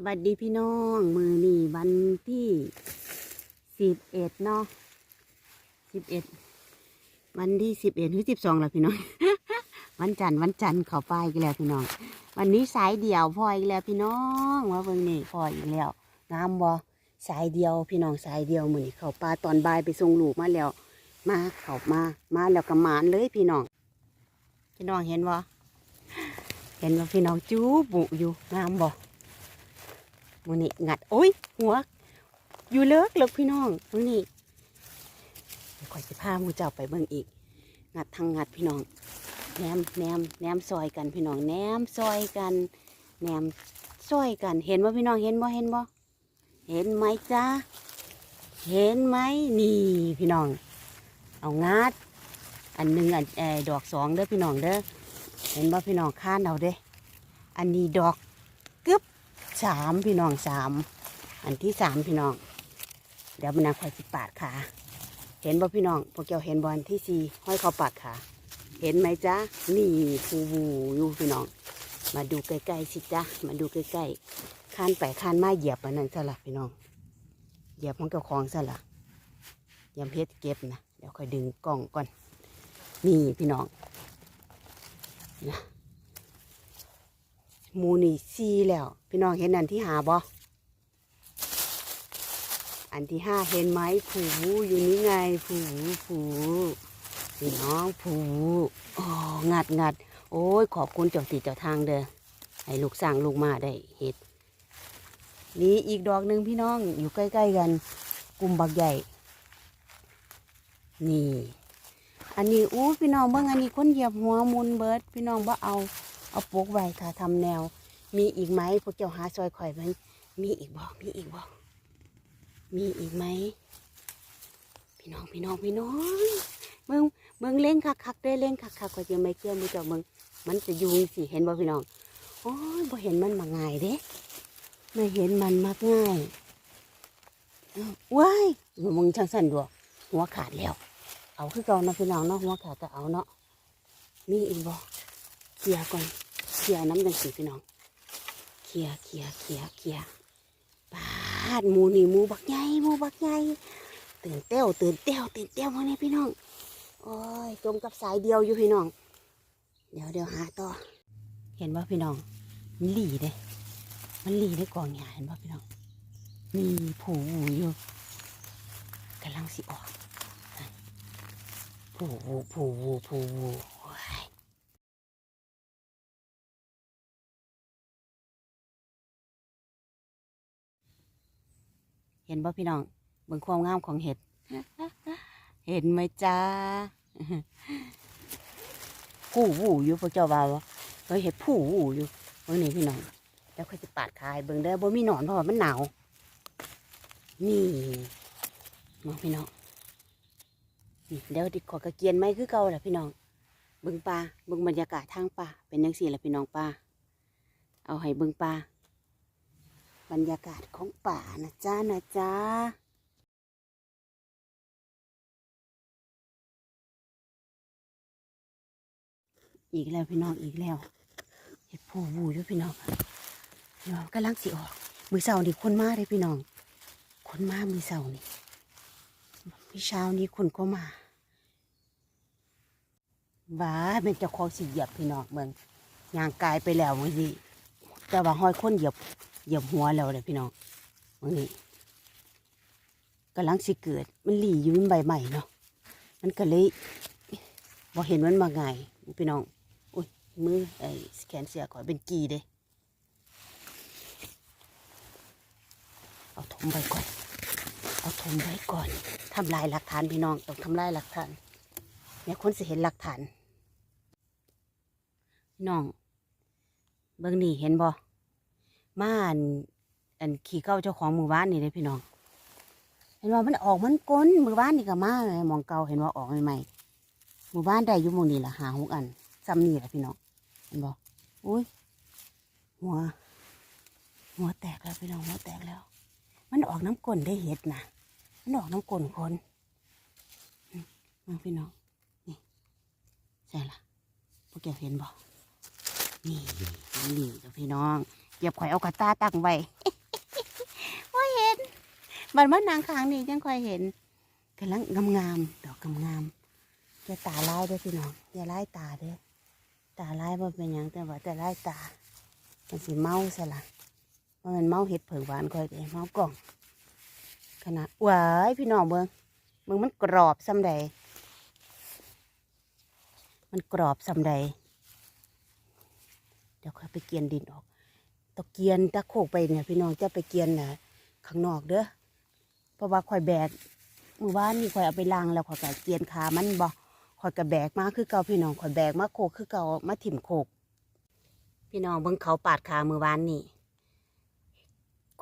สวัสดีพี่น้องมือนี่วันที่สิบเอ็ดเนาะสิบเอ็ดวันที่สิบเอ็ดหรือสิบสองแล้วพี่น้อง วันจันทร์วันจันทร์เขาไปอีกแล้วพี่น้อง วันนี้สายเดี่ยวพออีกแล้วพี่น้องว่าเบิ่งนี่พออีกแล้วงามบ่สายเดียวพี่น้องสายเดียวมือนี่เขาปลาตอนบ่ายไปส่งลูกมาแล้ว มาเขามามาแล้วก็หมานเลยพี่น้องพี่น้องเห็นบ่เห็นว่าพี่น้องจูบุอยู่งามบ่ มือนี่งัดโอ้ยหัว อยู่เลิกเลิกพี่น้องมือนี่เดี๋ยวข่อยจะพามูเจ้าไปเบิ่งอีก งัดทางงัดพี่น้องแหนมแหนมแหนมซอยกันพี่น้องแหนมซอยกันแหนมซอยกัน เห็นว่าพี่น้องเห็นบ่เห็นบ่เห็นไหมจ้าเห็นไหมนี่พี่น้อง เอางัด อันหนึ่งอันดอกสองเด้อพี่น้องเด้อเห็นบ่พี่น้องข้านเอาเด้ออันนี้ดอก สามพี่น้องสามอันที่สามพี่น้อง เดี๋ยวมันนาคอยสิปาดขาเห็นบ่พี่น้องพวกเจ้าเห็นบอลที่สี่ห้อยเขาปาดขาเห็นไหมจ๊ะนี่ฟูวูอยู่พี่น้อง มาดูใกล้ๆสิจ๊ะมาดูใกล้ๆคานไปคานมาเหยียบอันนั้นซะละพี่น้องเหยียบของเจ้าของซะละยำเพชรเก็บนะเดี๋ยวค่อยดึงกล้องก่อนนี่พี่น้องนะมูนี่ซีแล้ว พี่น้องเห็นอันที่หาบ่อันที่ห้าเห็นไหมผูอยู่นี่ไงผูผูพี่น้องผูอ๋องัดงัดโอ้ยขอบคุณเจ้าตีเจ้าทางเด้อให้ลูกสร้างลูกมาได้เห็ดนี่อีกดอกหนึ่งพี่น้องอยู่ใกล้ ๆ กัน กลุ่มบักใหญ่ นี่ อันนี้อู้พี่น้องเบิ่งอันนี้คนเหยียบหัวมุนเบิร์ดพี่น้องบ่เอาเอาปลูกไว้ถ้าทำแนว มีอีกไหมพวกเจ้าหาซอยข่อยไหมมีอีกบ่มีอีกบ่มีอีกไหมพี่น้องพี่น้องพี่น้องเมืองเมืองเล่งคักคักได้เล่งคักคักก็จะไม่เกี่ยวมือเจ้าเมืองมันจะยุงสิเห็นบ่พี่น้องโอ้ยบ่เห็นมันมาง่ายเด้ไม่เห็นมันมักง่ายว้ายมึงช่างสั่นดัวหัวขาดแล้ว เอาคือเก่านะพี่น้องเนาะหัวขาดก็เอาเนาะมีอีกบ่เคลียก่อนเคลียน้ำจังสีพี่น้อง เคลียเคลียเคลียเคลียร์ปาดหมูนี่หมูบักใหญ่หมูบักใหญ่ตื่นเต้วตื่นเต้วตื่นเต้วมาเนี่ยพี่น้องโอ้ยจมกับสายเดียวอยู่พี่น้อง เดี๋ยวเดี๋ยวหาต่อ เห็นว่าพี่น้องมันหลีเด้มันหลีได้กองหญ้าเห็นว่าพี่น้อง มีผูอยู่กำลังสิออกผูผูผูโอ้ย เห็นบ่พี่น้องเบิ่งความงามของเห็ด เห็นไหมจ้าผู้วูอยู่พวกเจ้าบ่าวเฮ้ยเห็ดผู้วูอยู่เบิ่งนี่พี่น้องแล้วค่อยจะปาดคายเบิ่งได้อบ่มีหนอนเพราะว่ามันหนาวนี่มองพี่น้องนี่เดี๋ยวดิขอกระเกียนไหมคือเก่าแหละพี่น้องเบิ่งปลาเบิ่งบรรยากาศทางป่าเป็นยังสี่ละพี่น้องป่าเอาให้เบิ่งปลา บรรยากาศของป่านะจ้านะจ้าอีกแล้วพี่น้องอีกแล้วเห็ดผู้วูอยู่พี่น้องพี่น้องกำลังสิออก มือเสาร์นี่คนมาเลยพี่น้อง คนมามือเสาร์นี่พี่เช้านี้คนก็มาว้าเป็นเจ้าของสิเหยียบพี่น้องเมืองยางกายไปแล้วบางทีแต่ว่าห้อยคนเหยียบ เหยียบหัวแล้วเลยพี่น้องวันนี้กำลังสิเกิด มันหลีอยู่มันใบใหม่เนาะมันก็เลยพอเห็นมันมาไงพี่น้องอุ้ยมือไอ้แขนเสียก่อนเป็นกีเด้เอาถมไปก่อน เอาถมไว้ก่อนทำลายหลักฐานพี่น้องต้องทำลายหลักฐานเนี่ยคนสิเห็นหลักฐาน น้อง เบิ่งนี่เห็นบ่ มาอันอันขี่เก้าเจ้าของมือบ้านนี่เลยพี่น้อง เห็นว่ามันออกมันก้นมือบ้านนี่ก็มาเลยมองเก่าเห็นว่าออกใหม่ๆมือบ้านได้อยู่มงนี่แหละหาหกอันซ้ำนี่แหละพี่น้องเห็นบ่อุ้ยหัว หัวแตกแล้วพี่น้องหัวแตกแล้ว มันออกน้ำก้นได้เห็ดนะมันออกน้ำก้นคนมมาพี่น้องนี่ใช่ละพวกแกเห็นบ่นี่นี่จ้ะพี่น้อง เก็บข่อยเอากระตาตั้งไว้ว่าเห็นบัดมันนางค้างนี่ยังค่อยเห็นกำลังงามๆดอกงามๆอย่าตาลายด้อพี่น้องอย่าลายตาเด้อตาลายบ่เป็นยังแต่ว่าแต่ลายตามันสิเมาซะละว่ามันเมาเห็ดเผิงหวานค่อยเด้เมากล่องขนาดว้ายพี่น้องเบิ่งเบิ่งมันกรอบซำใดมันกรอบซำใดเดี๋ยวค่อยไปเกียนดินออก ตะเกียนตะโคกไปเนี่ย พี่น้องจะไปเกียนน่ะข้างนอกเด้อเพราะว่าข่อยแบกเมื่อวานนี่ข่อยเอาไปล้างแล้วข่อยก็เกียนขามันบ่ข่อยก็แบกมาคือเก่าพี่น้องข่อยแบกมาโคกคือเก่ามาถิ่มโคกพี่น้องเบิ่งเขาปาดขาเมื่อวานนี่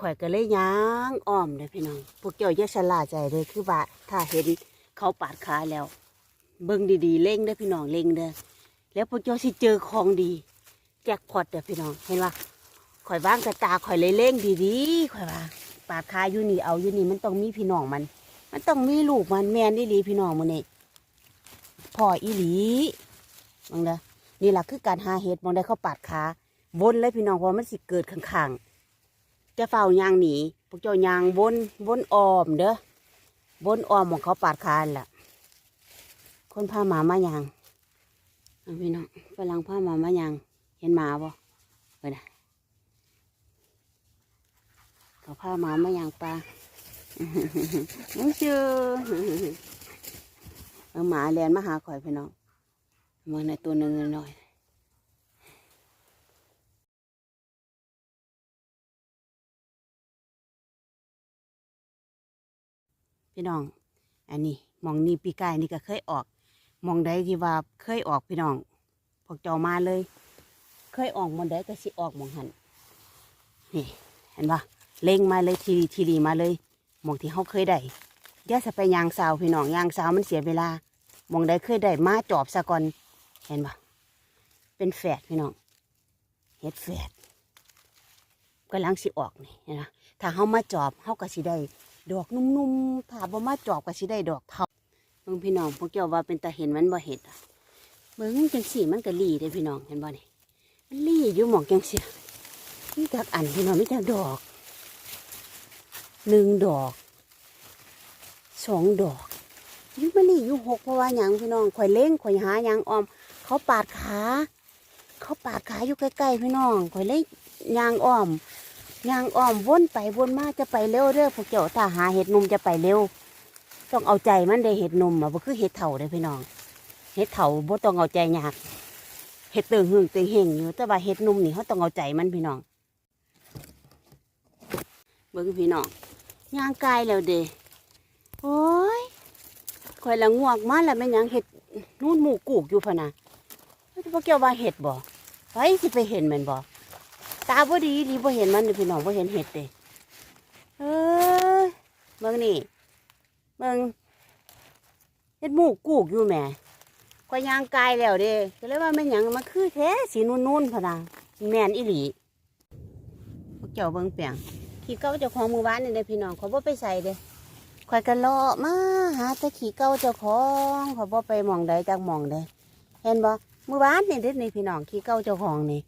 ข่อยก็เลยย่างอ้อมเลยพี่น้องพวกเจ้าอย่าชะล่าใจเลยคือว่าถ้าเห็นเขาปาดขาแล้ว เบิ่งดีๆเล่งเด้อพี่น้องเล่งเด้อแล้วพวกเจ้าสิเจอของดี แจ็คพอตเด้อพี่น้องเห็นว่า ข่อยว่างกระตาข่อยเลยเล่งดีๆข่อยว่าปาดขาอยู่นี่เอาอยู่นี่มันต้องมีพี่น้องมัน มันต้องมีลูกมันแม่นอีหลีพี่น้องมันนี่พ่ออีหลีมองเด้อนี่แหละคือการหาเห็ดมองได้เข้าปาดขาบนเลยพี่น้องเพราะมันสิเกิดข้างๆจะเฝ้ายางหนีพวกเจ้ายางบนบนออมเด้อบนออมของเขาปาดขานล่ะ คนพาหมามายางพี่น้องฝรั่งพาหมามายาง เห็นหมาบ่ไปนะ เขาพาหมามาอย่างปลาน้องชื่อเอาหมาแลนมาหาข่อยพี่น้องมาในตัวหนึ่งหน่อยพี่น้อง อันนี้มองนี่ปีกายนี่ก็เคยออก มองใดที่ว่าเคยออกพี่น้องพวกเจ้ามาเลย เคยออกมองใดก็สิออกมองหันนี่ เห็นปะ เล็งมาเลยทีดีทีดีมาเลยมองที่เขาเคยได้อย่าจะไปยางสาวพี่น้องยางสาวมันเสียเวลามองใดเคยได้มาจอบซะก่อนเห็นปะเป็นแฝดพี่น้องเฮ็ดแฝดกำลังสิออกนี่นะถ้าเขามาจอบเขาก็สิได้ดอกนุ่มๆถ้าบ่มาจอบก็สิได้ดอกเทาเบิ่งพี่น้องพวกเจ้าว่าเป็นตาเห็นมันบ่เห็ดเบิ่งจังสีมันก็หลีเด้พี่น้องเห็นบ่เนี่มันลี่อยู่หมองจังเสียมีจักอันพี่น้องไมีจักดอก หนึ่งดอกสองดอกยุมันลี่ยูหกเพราะว่าหยังพี่น้องข่อยเล้งข่อยหาหยังออม เขาปาดขา เขาปาดขาอยู่ใกล้ๆพี่น้องข่อยเลยยางอ้อมยางอ้อมวนไปวนมาจะไปเร็วเด้อพวกเจ้าถ้าหาเห็ดนมจะไปเร็ว ต้องเอาใจมันได้เห็ดนมอะบ่คือเห็ดเถ่าเด้อพี่น้องเห็ดเถ่าบ่ต้องเอาใจยากเห็ดเติงหึงเติงเฮงอยู่แต่ว่าเห็ดนมนี่เขาต้องเอาใจมันพี่น้องเบิ่งพี่น้อง ย่างกายแล้วเด้โอ้ยข่อยละงวกมาแล้วแม่ยังเห็ดนู่นหมูกูกอยู่พะนะพวกเกี่ยวว่าเห็ดบ่ไปสิไปเห็นมันบ่ตาบ่ดีดีบ่เห็นมันพี่น้องบ่เห็นเห็ดเด้เอ้ยเบิ่งนี่เบิ่งเห็ดหมูกูกอยู่แหม่ข่อยย่างกายแล้วเด้ก็เลยว่าแม่ยังมาคือแท้สีนุ่นๆพะนะแม่นอีหลีพวกเจ้าเบิ่งเปียง ขี้เก่าเจ้าของมือวานนี่เด้พี่น้องเขาบ่ไปใส่เด้ข่อยก็เลาะมาหาต่ขี้เก่าเจ้าของเขาบ่ไปมองใดจักมองใดเห็นบ่มือวานนี่เด้นี่พี่น้องขี้เก่าเจ้าของนี่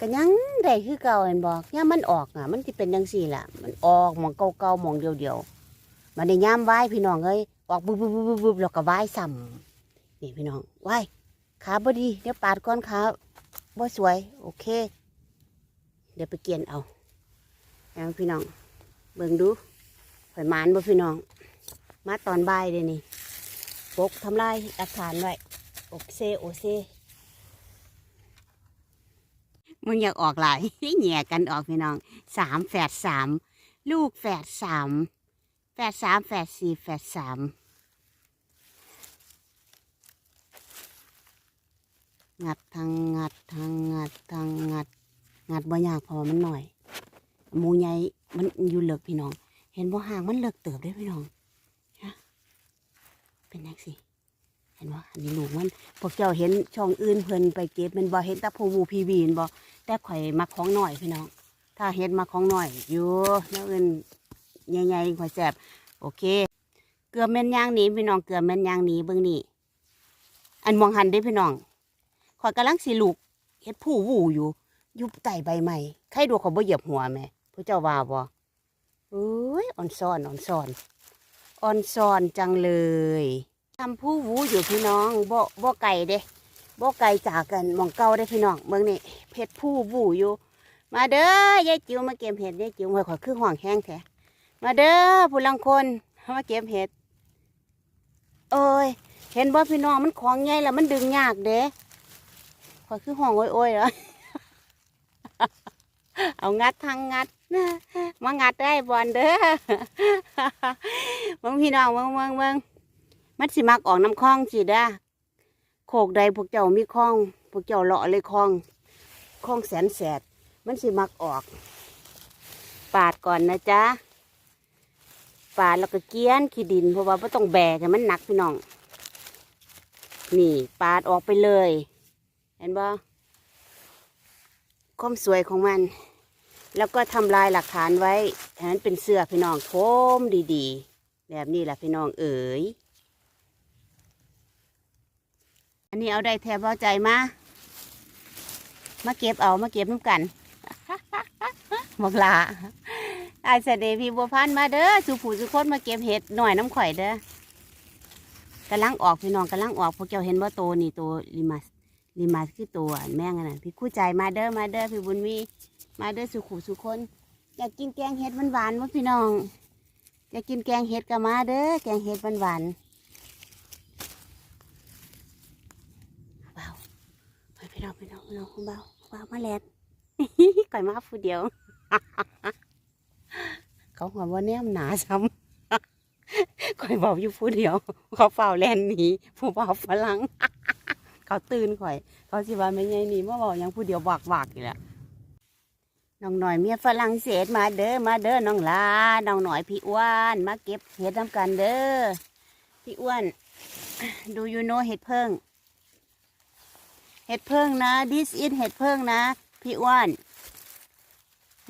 ก็ยังได้คือเก่าเห็นบ่ยามันออกอะ มันสิเป็นจังซี่ละมันออกมองเก่าๆหมองเดียวๆมันได้ยามไหวพี่น้องเอ้ยออกบึบๆๆๆแล้วก็ไหวซ้ำนี่พี่น้องว้ายขาบดีเดี๋ยวปาดก้อนขาบ่สวย โอเค เดี๋ยวไปเกียนเอา เอาพี่น้อง เบิ่งดูข่อยหมานบ่พี่น้อง มาตอนบ่ายเลยนี่ปกทำลายหลักฐานไว้โอเซโอเซมึงอยากออกหลายแหย่กันออกพี่น้องสามแฝดสามลูกแฝดสามแฝดสามแฝดสี่แฝดสามงัดทางงัดทางงัดทางงัด งัดบ่ยากพอมันหน่อย หมูใหญ่มันอยู่เลิกพี่น้อง เห็นบ่ห่างมันเลิกเติบได้พี่น้องฮะเป็นยังสิเห็นบ่อันนี้ลูกมันพวกเจ้าเห็นช่องอื่นเพิ่นไปเก็บมันบ่เห็นตะพูวูพีวีนบ่แต่ข่อยมักของหน่อยพี่น้อง ถ้าเห็นมาของหน่อยอยู่แล้วอื่นใหญ่ๆข่อยแซ่บโอเค เกลือแม่นย่างหนี้พี่น้องเกลือแม่นย่างหนี้เบิ่งนี่อันมองหันได้พี่น้องข่อยกำลังสิลูกเฮ็ดผู้วูอยู่ยุบไต่ใบใหม่ใครดูเขาบ่เหยียบหัวแม่ ผู้เจ้าว่าบ่เอ้ยอ่อนซ่อนอ่อนซ่อนอ่อนซ่อนจังเลยทำผู้วูอยู่พี่น้องบ่บ่ไก่เด้บ่ไก่จากกันหมองเก่าได้พี่น้องเมืองนี่เพชรผู้วูอยู่ มาเด้อยายจิ๋วมาเก็บเห็ดยายจิ๋วมาขอคือห่วงแห้งแท้มาเด้อผู้ลังคนมาเก็บเห็ดเอ้ยเห็นบ่พี่น้องมันของใหญ่แล้วมันดึงยากเด้ขอคือห่วงโอ้ยๆเหรอเอางัดทางงัด มางัดได้บอลเด้อมึงพี่น้องมึงมึงมึงมันสิมักออกน้ำคลองสิเด้อโขกใดพวกเจ้ามีคลอง พวกเจ้าเลาะเลยคลองคลองแสนแสบมันสิมักออก ปาดก่อนนะจ๊ะปาดแล้วก็เกี้ยนขี้ดินเพราะว่าไม่ต้องแบกมันหนักพี่น้อง นี่ปาดออกไปเลย เห็นบ่ความสวยของมัน แล้วก็ทำลายหลักฐานไว้ให้มันเป็นเสื้อพี่น้องโค้มดีๆ แบบนี้แหละพี่น้องเอ๋ย อันนี้เอาได้แทบเอาใจมา มาเก็บเอามาเก็บน้ำกันบอกลาไอาเสด็จพี่บัวพันมาเด้อสุผู้สุคนมาเก็บเห็ดหน่อยน้ำข่อยเด้อกำลังออกพี่น้องกำลังออกพวกเจ้าเห็นว่าโตนี่โตลิมัสลิมัสคือตัวแม่งอันนั้นพี่คู่ใจมาเด้อมาเด้อพี่บุญมี มาเด้อสุขุสุคน อยากกินแกงเห็ดหวานๆมั้พี่น้อง อยากกินแกงเห็ดก็มาเด้อ แกงเห็ดหวานๆเบาไปพี่น้องพี่น้องพี่น้องเบาเบามาแลดก่อยมาผู้เดียว เขาหัวว่าแนมหนาซ้ำข่อยบอกอยู่ผู้เดียว เขาเฝ้าแลนหนีผู้เฝ้าฝรั่งเขาตื่นข่อย เขาสิว่าไม่ไงหนีมาบอกยังผู้เดียวบากบากอยู่แหละ น้องหน่อยเมียฝรั่งเศสมาเด้อมาเด้อน้องลาน้องหน่อยพี่อ้วนมาเก็บเห็ดน้ำกันเด้อพี่อ้วน ดูยูโนเห็ดเพิ่งเห็ดเพิ่งนะ this is เห็ดเพิ่งนะ พี่อ้วน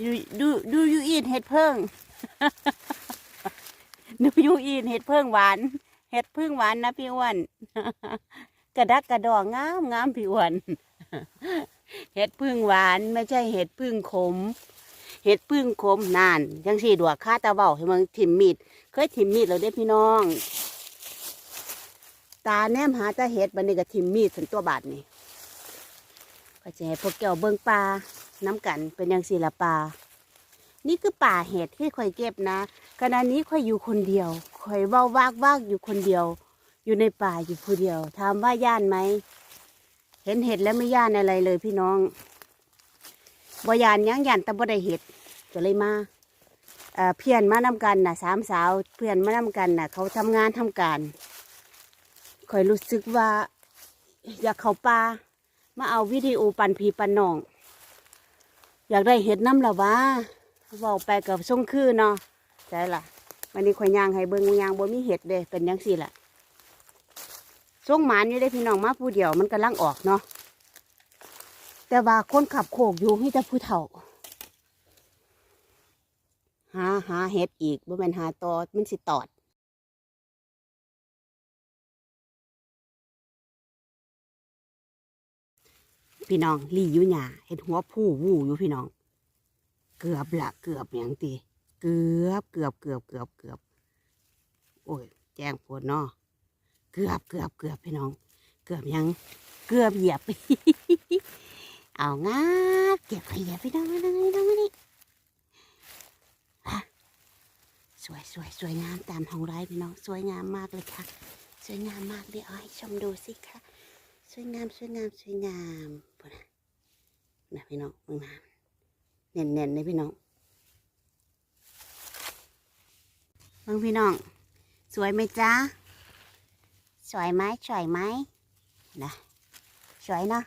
ดูดูดูยูอีนเห็ดเพิ่งดูยูอีนเห็ดเพิ่งหวานเห็ดพึ่งหวานนะพี่อ้วนกระดักกระดองงามงามพี่อ้วน เห็ดพึ่งหวานไม่ใช่เห็ดพึ่งขม เห็ดพึ่งขมนานยังสี่ดวกค่าตาเบาให้มึงถิ่มมีด เคยถิ่มมีดแล้วเด้พี่น้อง ตาแนมหาตาเห็ดบันนี้ก็ถิ่มมีดถึงตัวบาทนี่ก็จะให้พวกแก้วเบิ้งปลาน้ำกันเป็นยังสี่ละปลานี่คือป่าเห็ดที่ข่อยเก็บนะขณะนี้ข่อยอยู่คนเดียวข่อยว้าวากวากอยู่คนเดียว อยู่ในป่าอยู่ผู้เดียวถามว่าย่านไหม เห็นเห็ดแล้วไม่ย่านอะไรเลยพี่น้องบ่ยานยังย่านแต่บ่ได้เห็ดก็เลยมาเอ่อเพื่อนมานำกันน่ะสามสาวเพื่อนมานำกันน่ะเขาทำงานทำการข่อยรู้สึกว่า อยากเขาป่ามาเอาวิดีโอปันพีปันน้อง อยากได้เห็ดน้ำละวะเว้าไปกับส่งคือเนาะใช่ล่ะวันนี้ข่อยย่างให้เบิ่งย่างบ่มีเห็ดเด้เป็นยังสี่ล่ะ ส่งหมานอยู่ได้พี่น้องมาผู้เดียวมันกำลังออกเนาะแต่ว่าคนขับโขกอยู่ให้แต่ผู้เฒ่า หาหาเห็ดอีกบ่แม่นหาตอมันสิตอดพี่น้องลี่อยู่หยาเห็ดหัวผู้วู้อยู่พี่น้อง เกือบละเกือบอย่างตีเกือบเกือบเกือบเกือบเกือบโอ้ย แจ้งผลเนาะ เกือบเกือบเกือบพี่น้อง เกือบยังเกือบเหยียบ เอางาเก็บขยะพี่น้องมาเลยพี่น้องมาดิฮะสวยสวยสวยงามตามห้องไร่พี่น้อง สวยงามมากเลยค่ะ สวยงามมากเลยเอาให้ชมดูสิค่ะ สวยงามสวยงามสวยงามพอนะนะพี่น้องมึงน้ำเน่นเน่นเลยพี่น้องมึงพี่น้อง สวยไหมจ๊ะ สวยไหมสวยไหมนะสวยเนาะ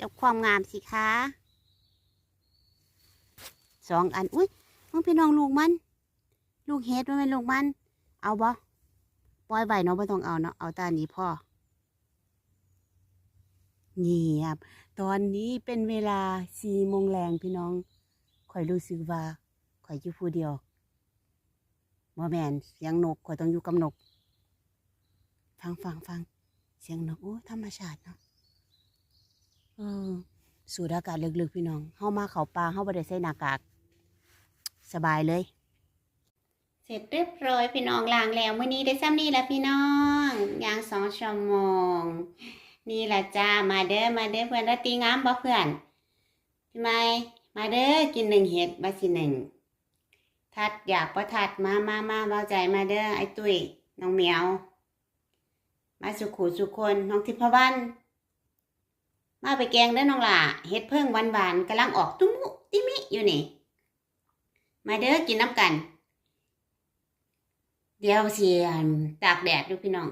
จบความงามสิคะสองอัน อุ้ยมึงพี่น้องลูกมัน ลูกเฮ็ดมันเป็นลูกมัน เอาบ่ปล่อยไว้เนาะไม่ต้องเอาเนาะเอาตานี้พ่อเงียบ ตอนนี้เป็นเวลาสี่โมงแรงพี่น้องข่อยรู้สึกว่าข่อยอยู่ผู้เดียว บ่แมนเสียงนกข่อยต้องอยู่กับนก ฟังฟังฟังเสียงนกโอ้ธรรมชาติเนาะเออสูดอากาศลึกๆพี่น้องเฮามาเขาป่าเฮาบ่ได้ใส่หน้ากาก สบายเลย เสร็จเรียบร้อยพี่น้องล้างแล้วมื้อนี้ได้ซ้ำนี่แล้วพี่น้องย่างสองชั่วโมงนี่แหละจ้ามาเด้อมาเด้อเพื่อนแล้วตีงามบ่เพื่อนพี่ไม้มาเด้อกินหนึ่งเห็ดมาสิหนึ่ง ทัดอยากประทัดมามามาเบาใจมาเด้อไอ้ตุ้ยน้องเหมียว มาสุขูสุคนน้องทิพวรรณมาไปแกงเด้อน้องหล่าเห็ดเพิ่งหวานหวานกำลังออกตุ้มุติมิอยู่นี่ มาเด้อกินน้ำกัน เดี๋ยวสิอั่นตากแดดดูพี่น้อง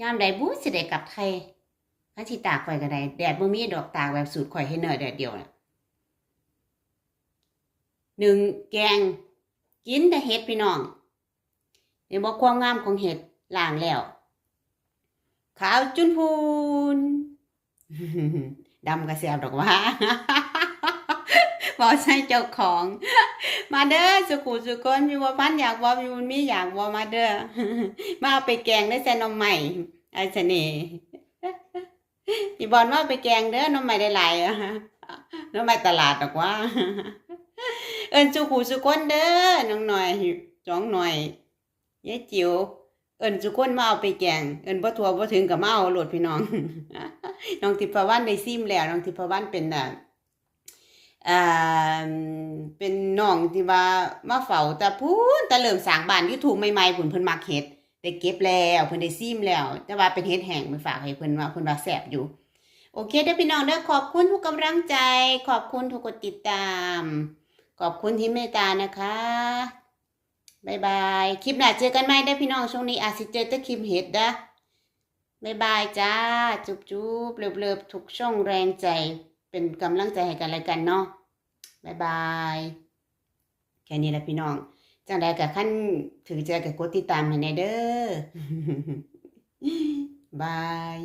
ยามใดบู๊สิได้กลับไทยถ้าสิตากข่อยก็ได้แดดบ่มีดอกตากแบบสูตรข่อยให้เนอแดดเดียวน่ะหนึ่งแกง กินแต่เห็ดพี่น้องเดี๋ยวบอกความงามของเห็ดล้างแล้ว ขาวจุนพูนดำกระเสียบดอกว่าบอกใช่เจ้าของ มาเด้อสุขุสุคนมีว่าพันอยากว่ามีบุญมีอยากว่ามาเด้อมาเอาไปแกงได้อใส่นมใหม่ไอ้เสน่ห์อีบอลว่าเอาไปแกงเด้อนมใหม่ได้หลายอะนมใหม่ตลาดดอกว่า เอิญสุขุสุคนเด้อน้องหน่อยจ้องหน่อยยายจิ๋วเอิญสุคนมาเอาไปแกงเอิญบ่ทัวบ่ถึงกับมาเอาโหลดพี่น้องน้องทิพวรรณได้ซิมแล้วน้องทิพวรรณเป็นอ่าอ่าเป็นน้องที่ว่ามาเฝ้าต่พูนต่เริ่มสร้างบ้าน YouTube ใหม่ๆพุ่นเพิ่นมักเฮ็ดได้เก็บแล้วเพิ่นได้ซิมแล้ว แต่ว่าเป็นเฮ็ดแห้งไปฝากให้เพิ่นว่าเพิ่นว่าแซ่บอยู่ โอเคเด้อพี่น้องเด้อขอบคุณทุกกำลังใจ ขอบคุณทุกกดติดตาม ขอบคุณที่เมตตานะคะบายบาย คลิปหน้าเจอกันใหม่เด้พี่น้องช่วงนี้อาจสิเจอต่คลิปเห็ดนะบายบายจ้า จุบจุบเลิบๆทุกช่องแรงใจ เป็นกำลังใจให้กันและกันเนาะบายบายแค่นี้แหละพี่น้อง จังใดกับขั้นถือใจกับกดติดตามให้แน่เด้อบาย